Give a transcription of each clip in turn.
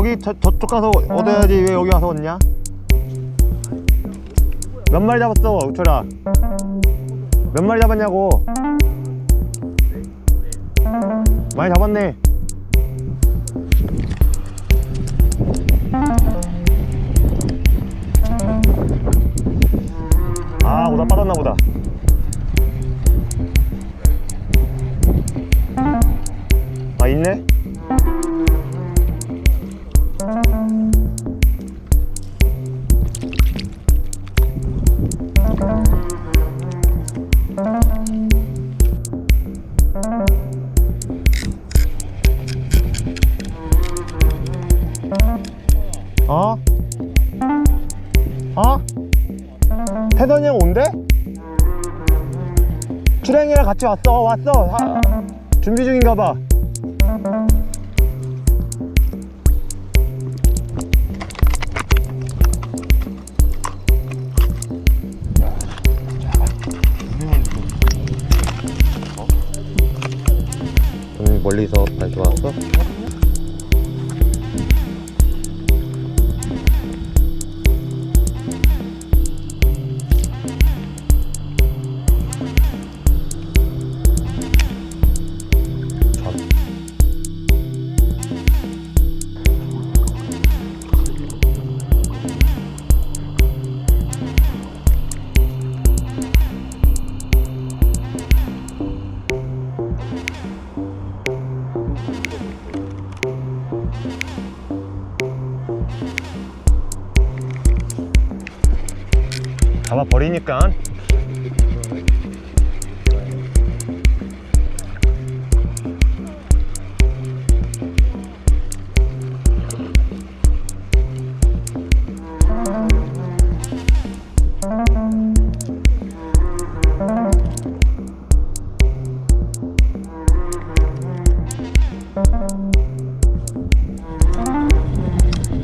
저기 저, 저쪽 가서 얻어야지 왜 여기 와서 얻냐? 몇 마리 잡았어 우철아? 몇 마리 잡았냐고? 많이 잡았네. 아 오다 빠졌나 보다. 어? 어? 태던이 형 온대? 출행이랑 같이 왔어 왔어 아, 준비 중인가 봐 오늘 멀리서 발 좋았어? 잡아 버리니까.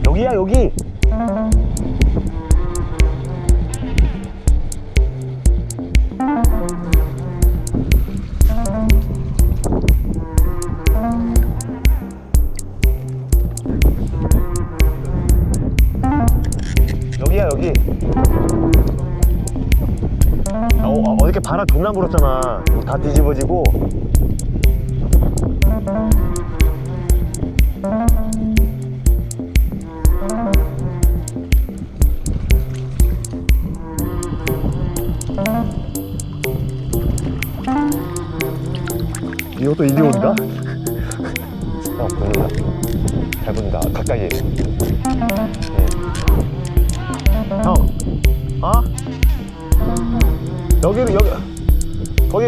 여기야 여기 온다? 형 보인다 잘 보인다 가까이 해 응. 형, 어? 여기로 여기 거기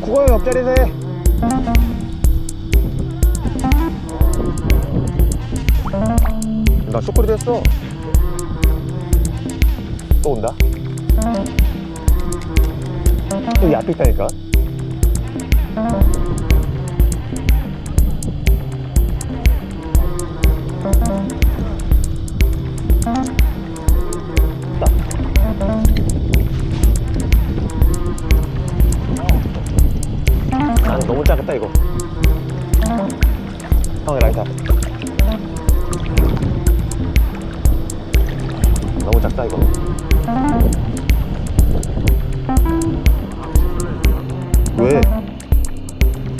국어형 옆자리에서 해. 나 쇼크리도 했어. 또 온다. 여기 앞에 있다니까. 너무 작겠다 이거 형의 라이터 너무 작다 이거 왜?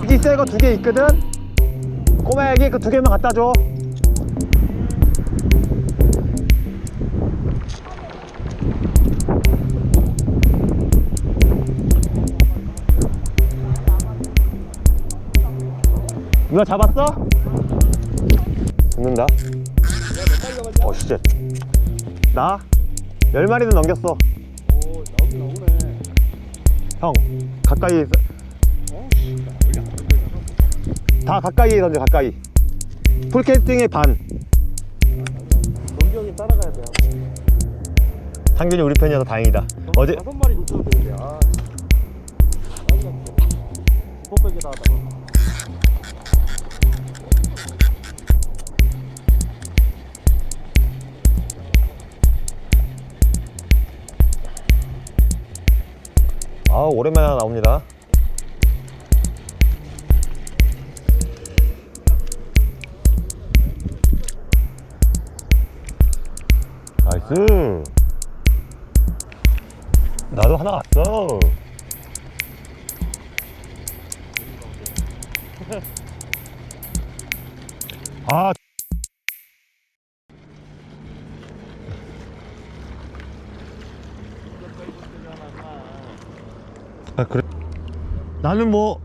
여기 새거 두 개 있거든? 꼬마 애기 그 두 개만 갖다 줘 이거 잡았어? 죽는다. 어, 진짜. 나? 열 마리는 넘겼어. 오 나오긴 나오네 형, 가까이. 어? 돼. 다 가까이 던져, 가까이. 풀캐스팅의 반. 동경이 따라가야 돼 상균이 우리 편이어서 다행이다. 어제, 다섯 마리 놓쳐도 되는데 아 뽀빼기다 하다가 아 오랜만에 나옵니다. 나이스. 나도 하나 갔어. 아. 아 그래. 나는 뭐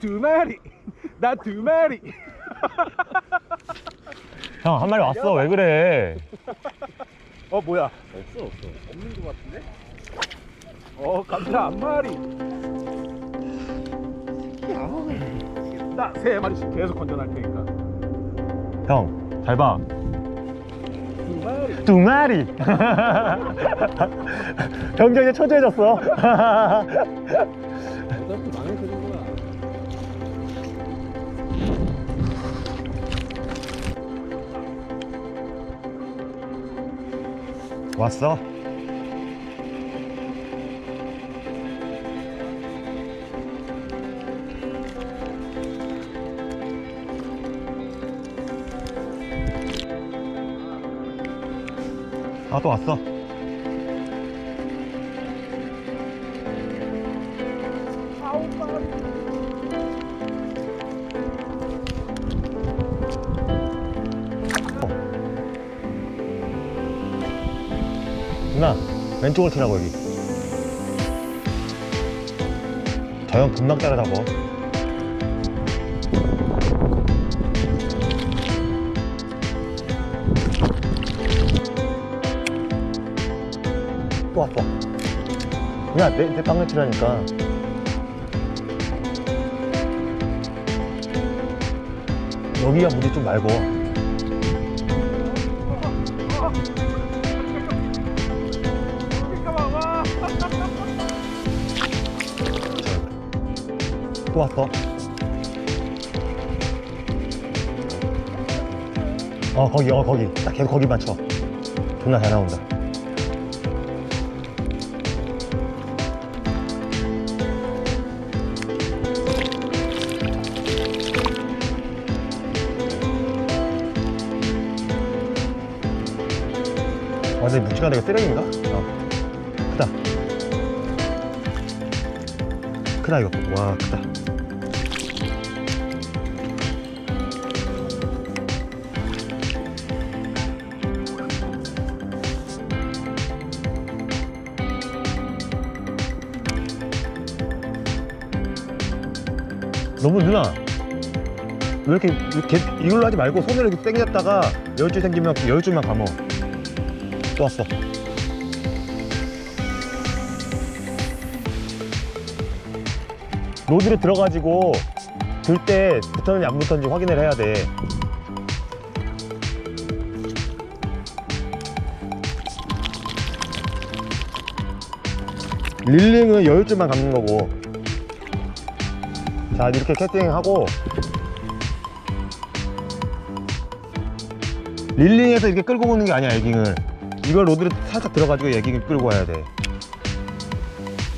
두 마리. 나 두 마리. 형 한 마리 왔어 왜 그래? 어 뭐야? 없어 없어. 없는 것 같은데? 어 감자 한 마리. 나 세 마리씩 계속 건져날 테니까. 형 잘 봐. 두 마리. 두 마리. 경쟁에 초조해졌어. 어차피 망해서 왔어. 아, 또 왔어. 왼쪽으로 치라고, 여기. 저형 금방 따라잡어. 또 왔어. 야, 내, 내 방에 치라니까. 여기가 물이 좀 맑어. 또 왔어. 어, 거기, 어, 거기. 딱 계속 거기 맞춰. 존나 잘 나온다. 완전히 묵직한 데가 쓰레기인가? 크다, 이거. 와, 크다. 너무 누나 왜 이렇게, 이렇게 이걸로 하지 말고 손으로 이렇게 당겼다가 열줄 생기면 그 열줄만 감어 또 왔어 로드로 들어가지고 들 때 붙었는지 안 붙었는지 확인을 해야 돼. 릴링은 여유줄만 감는 거고. 자 이렇게 캐스팅하고. 릴링에서 이렇게 끌고 오는 게 아니야 에깅을. 이걸 로드를 살짝 들어가지고 에깅을 끌고 와야 돼.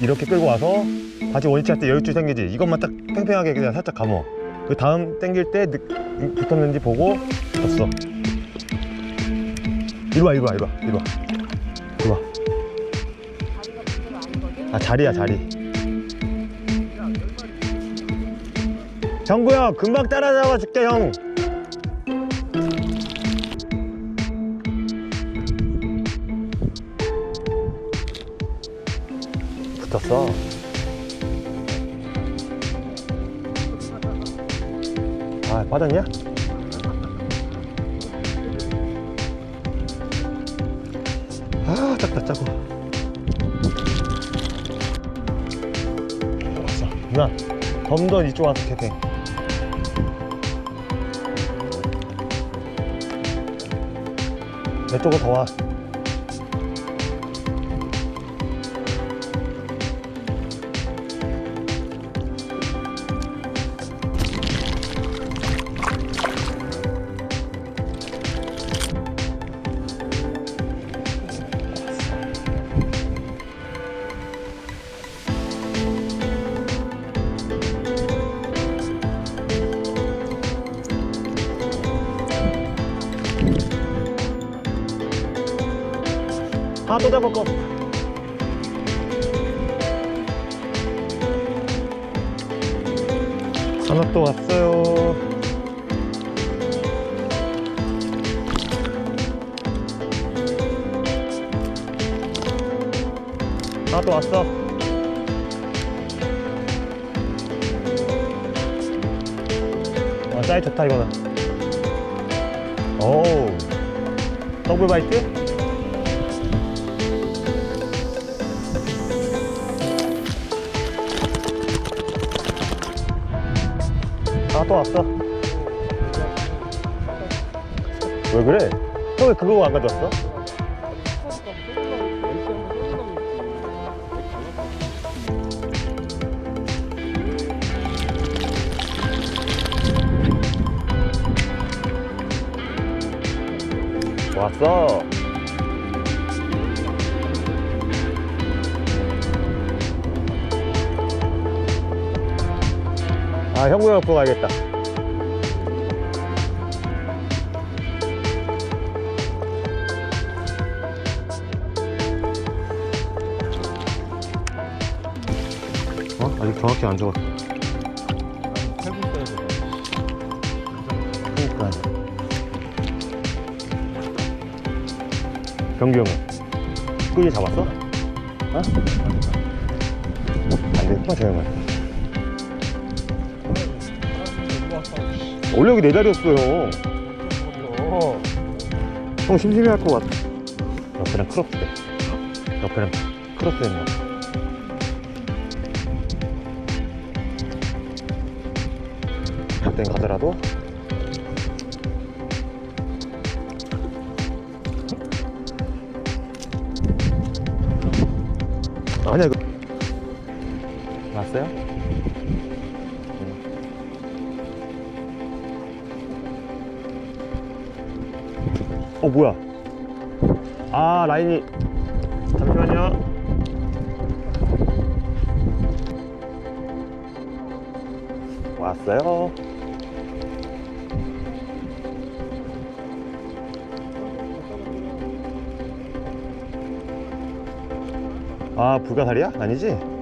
이렇게 끌고 와서 다시 원위치 할 때 여유줄 생기지. 이것만 딱 팽팽하게 그냥 살짝 감어. 그 다음 당길 때 느- 붙었는지 보고 붙었어. 이리 와 이리 와 이리 와 이리 와. 이리 와. 아 자리야 자리. 정구 형 금방 따라잡아 줄게 형. 붙었어 아 빠졌냐? 아 작다 짜고 왔어 누나 덤더 이쪽 와서 캐팅 내 쪽으로 더와 아, 거. 하나 또 왔어요. 하나 또 왔어. 아, 사이 좋다, 이거는. 오, 더블 바이트? 아, 또 왔어. 왜 그래? 형왜 그거 안 가져왔어? 왔어. 아, 형구가 갖고 가야겠다. 어? 아직 정확히 안 적었어. 그니까. 경규 형은? 끄기 잡았어? 어? 안 되겠구나, 저 형은. 원래 여기 내 자리였어요. 형 심심해 할 것 같아. 옆에랑 크로스 돼. 크로스 되는 거. 그땐 가더라도 아니야 이거 왔어요? 어 뭐야 아 라인이 잠시만요 왔어요 아 불가사리야? 아니지?